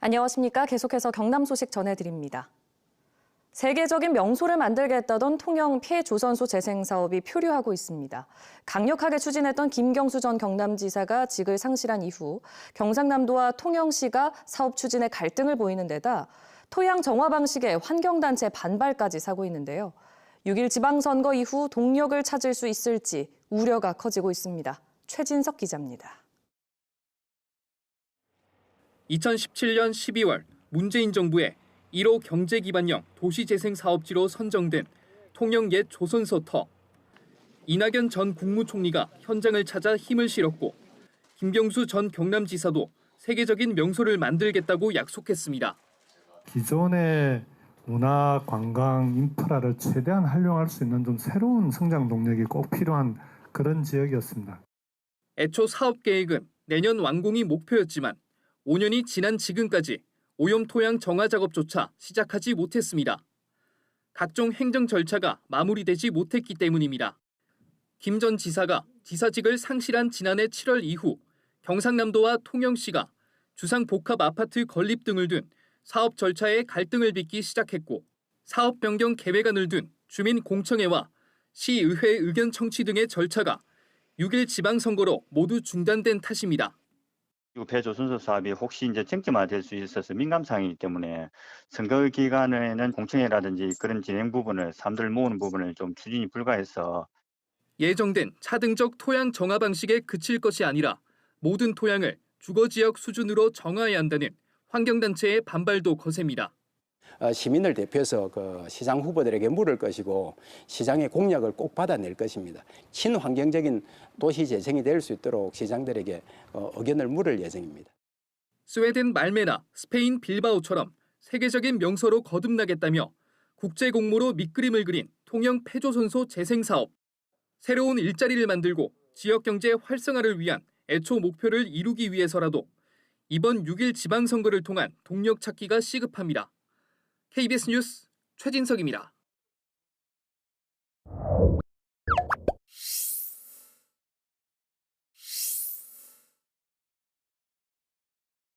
안녕하십니까. 계속해서 경남 소식 전해드립니다. 세계적인 명소를 만들겠다던 통영 폐조선소 재생 사업이 표류하고 있습니다. 강력하게 추진했던 김경수 전 경남지사가 직을 상실한 이후 경상남도와 통영시가 사업 추진에 갈등을 보이는 데다 토양 정화 방식에 환경단체 반발까지 사고 있는데요. 6일 지방선거 이후 동력을 찾을 수 있을지 우려가 커지고 있습니다. 최진석 기자입니다. 2017년 12월 문재인 정부의 1호 경제기반형 도시재생사업지로 선정된 통영 옛 조선소터. 이낙연 전 국무총리가 현장을 찾아 힘을 실었고 김경수 전 경남지사도 세계적인 명소를 만들겠다고 약속했습니다. 기존의 문화 관광 인프라를 최대한 활용할 수 있는 좀 새로운 성장 동력이 꼭 필요한 그런 지역이었습니다. 애초 사업 계획은 내년 완공이 목표였지만 5년이 지난 지금까지 오염 토양 정화 작업조차 시작하지 못했습니다. 각종 행정 절차가 마무리되지 못했기 때문입니다. 김 전 지사가 지사직을 상실한 지난해 7월 이후 경상남도와 통영시가 주상 복합 아파트 건립 등을 둔 사업 절차에 갈등을 빚기 시작했고 사업 변경 계획안을 둔 주민 공청회와 시의회 의견 청취 등의 절차가 6일 지방선거로 모두 중단된 탓입니다. 배조선소 사업이 혹시 이제 쟁점화 될 수 있어서 민감 사항이기 때문에 선거 기간에는 공청회라든지 그런 진행 부분을 사람들 모으는 부분을 좀 추진이 불가해서 예정된 차등적 토양 정화 방식에 그칠 것이 아니라 모든 토양을 주거 지역 수준으로 정화해야 한다는 환경단체의 반발도 거셉니다. 어, 시민을 대표해서 그 시장 후보들에게 물을 것이고 시장의 공약을 꼭 받아낼 것입니다. 친환경적인 도시 재생이 될 수 있도록 시장들에게 어, 의견을 물을 예정입니다. 스웨덴 말메나, 스페인 빌바오처럼 세계적인 명소로 거듭나겠다며 국제 공모로 밑그림을 그린 통영 폐조선소 재생 사업. 새로운 일자리를 만들고 지역 경제 활성화를 위한 애초 목표를 이루기 위해서라도 이번 6일 지방선거를 통한 동력 찾기가 시급합니다. KBS 뉴스 최진석입니다.